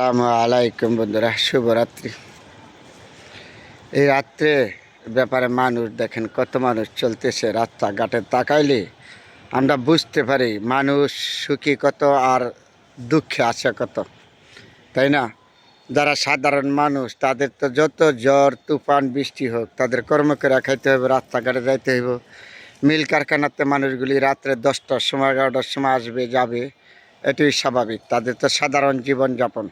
আসসালামু আলাইকুম বন্ধুরা, শুভরাত্রি। এই রাত্রে ব্যাপারে মানুষ দেখেন কত মানুষ চলতেছে রাস্তাঘাটে। তাকাইলে আমরা বুঝতে পারি মানুষ সুখী কত আর দুঃখে আছে কত। তাই না? যারা সাধারণ মানুষ, তাদের তো যত জ্বর, তুফান, বৃষ্টি হোক, তাদের কর্ম করে খাইতে হবে রাস্তাঘাটে যাইতে হইব। মিল কারখানাতে মানুষগুলি রাত্রে দশটার সময়, এগারোটার সময় আসবে, যাবে, এটাই স্বাভাবিক। তাদের তো সাধারণ জীবনযাপন।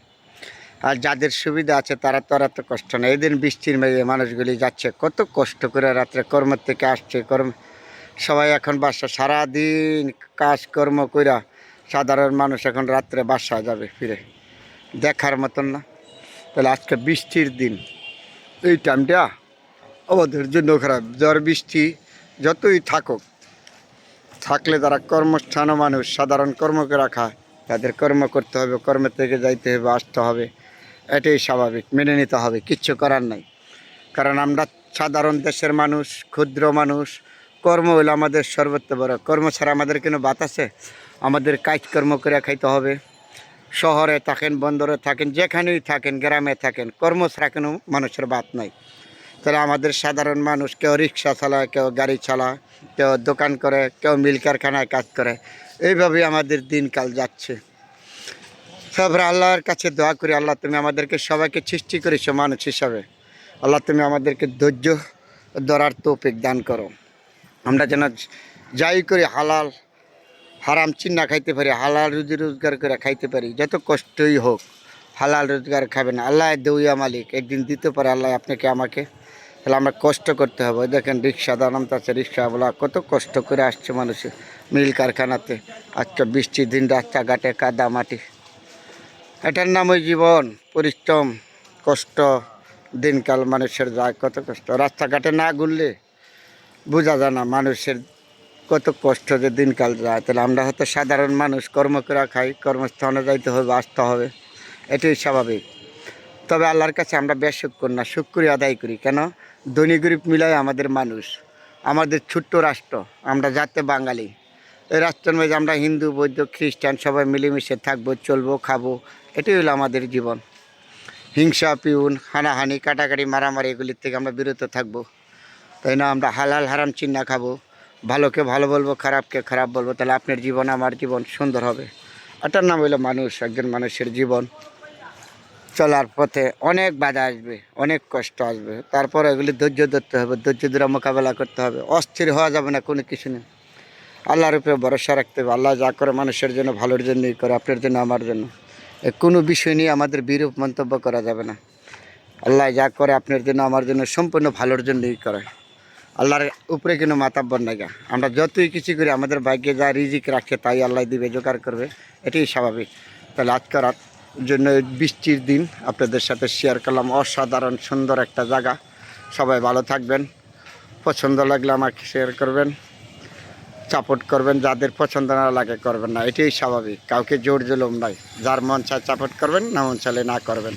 আর যাদের সুবিধা আছে তারা তো আর এত কষ্ট নেই। এদিন বৃষ্টির মেয়ে মানুষগুলি যাচ্ছে, কত কষ্ট করে রাত্রে কর্ম থেকে আসছে, কর্ম সবাই এখন বাসা, সারাদিন কাজকর্ম কইরা সাধারণ মানুষ এখন রাত্রে বাসা যাবে ফিরে। দেখার মতন না। তাহলে আজকে বৃষ্টির দিন। এই টাইমটা আমাদের জন্য খারাপ। জ্বর, বৃষ্টি, যতই থাকুক, থাকলে তারা কর্মস্থানও মানুষ, সাধারণ কর্মকে রাখা, তাদের কর্ম করতে হবে, কর্ম থেকে যাইতে হবে, আসতে হবে। এটাই স্বাভাবিক, মেনে নিতে হবে, কিচ্ছু করার নাই। কারণ আমরা সাধারণ দেশের মানুষ, ক্ষুদ্র মানুষ, কর্ম হলো আমাদের সর্বত্র বড়। কর্ম ছাড়া আমাদের কোনো বাত আছে? আমাদের কাজকর্ম করে খাইতে হবে। শহরে থাকেন, বন্দরে থাকেন, যেখানেই থাকেন, গ্রামে থাকেন, কর্ম ছাড়া কোনো মানুষের বাত নাই। তাহলে আমাদের সাধারণ মানুষ কেউ রিক্সা চালায়, কেউ গাড়ি চালায়, কেউ দোকান করে, কেউ মিল কারখানায় কাজ করে। এইভাবেই আমাদের দিনকাল যাচ্ছে। তারপরে আল্লাহর কাছে দোয়া করি, আল্লাহ তুমি আমাদেরকে সবাইকে সৃষ্টি করেছ মানুষ হিসাবে। আল্লাহ তুমি আমাদেরকে ধৈর্য ধরার তৌফিক দান করো। আমরা যেন যাই করি হালাল, হারাম চিন্না খাইতে পারি, হালাল রুজি রোজগার করে খাইতে পারি, যত কষ্টই হোক, হালাল রোজগার খাবেন আল্লাহ দৌয়া মালিক, একদিন দিতে পারে আল্লাহ আপনাকে, আমাকে। তাহলে আমরা কষ্ট করতে হবে। দেখেন রিক্সা দানামতে আছে, রিক্সাওয়ালা কত কষ্ট করে আসছে মানুষের। মিল কারখানাতে আজকে বৃষ্টির দিন রাস্তাঘাটে কাদা মাটি। এটার নাম ওই জীবন, পরিশ্রম, কষ্ট, দিনকাল মানুষের যায় কত কষ্ট। রাস্তাঘাটে না ঘুরলে বোঝা যায় না মানুষের কত কষ্ট যে দিনকাল যায়। তাহলে আমরা হয়তো সাধারণ মানুষ, কর্ম করে খাই, কর্মস্থানে যাইতে হবে, আসতে হবে, এটাই স্বাভাবিক। তবে আল্লাহর কাছে আমরা বেশ বেশুক্কর না, শুক্রিয়া আদায় করি। কেন? ধনী গরিব মিলাই আমাদের মানুষ, আমাদের ছোট্ট রাষ্ট্র, আমরা যাতে বাঙালি। এই রাষ্ট্রের মধ্যে আমরা হিন্দু, বৌদ্ধ, খ্রিস্টান সবাই মিলেমিশে থাকব, চলবো, খাব, এটাই হলো আমাদের জীবন। হিংসা, পিউন, হানাহানি, কাটাকাটি, মারামারি এগুলির থেকে আমরা বিরত থাকব। তাই না? আমরা হালাল হারাম চিন্না খাব। ভালোকে ভালো বলব, খারাপকে খারাপ বলব, তাহলে আপনার জীবন, আমার জীবন সুন্দর হবে। এটার নাম হলো মানুষ, একজন মানুষের জীবন। চলার পথে অনেক বাধা আসবে, অনেক কষ্ট আসবে। তারপর এগুলি ধৈর্য ধরতে হবে, ধৈর্য ধরে মোকাবেলা করতে হবে। অস্থির হওয়া যাবে না কোনো কিছু নেই আল্লাহর উপরে ভরসা রাখতে হবে। আল্লাহ যা করে মানুষের জন্য, ভালোর জন্য জন্যই করে, আপনার জন্য, আমার জন্য। কোনো বিষয় নিয়ে আমাদের বিরূপ মন্তব্য করা যাবে না। আল্লাহ যা করে আপনার জন্য, আমার জন্য, সম্পূর্ণ ভালোর জন্যই করে। আল্লাহর উপরে কোনো মাতাব্বর নাই গা। আমরা যতই কিছু করি, আমাদের ভাগ্যে যা রিজিক রাখে, তাই আল্লাহ দিবে, জোগাড় করবে। এটাই স্বাভাবিক। তাহলে আজকের রাত জন্য বৃষ্টির দিন, আপনাদের সাথে শেয়ার করলাম। অসাধারণ, সুন্দর একটা জায়গা। সবাই ভালো থাকবেন। পছন্দ লাগলে আমাকে শেয়ার করবেন। সাপোর্ট করবেন, যাদের পছন্দ না লাগে করবেন না। এটাই স্বাভাবিক, কাউকে জোর জুলুম নাই। যার মন চায় সাপোর্ট করবেন, না মন চাইলে না করবেন।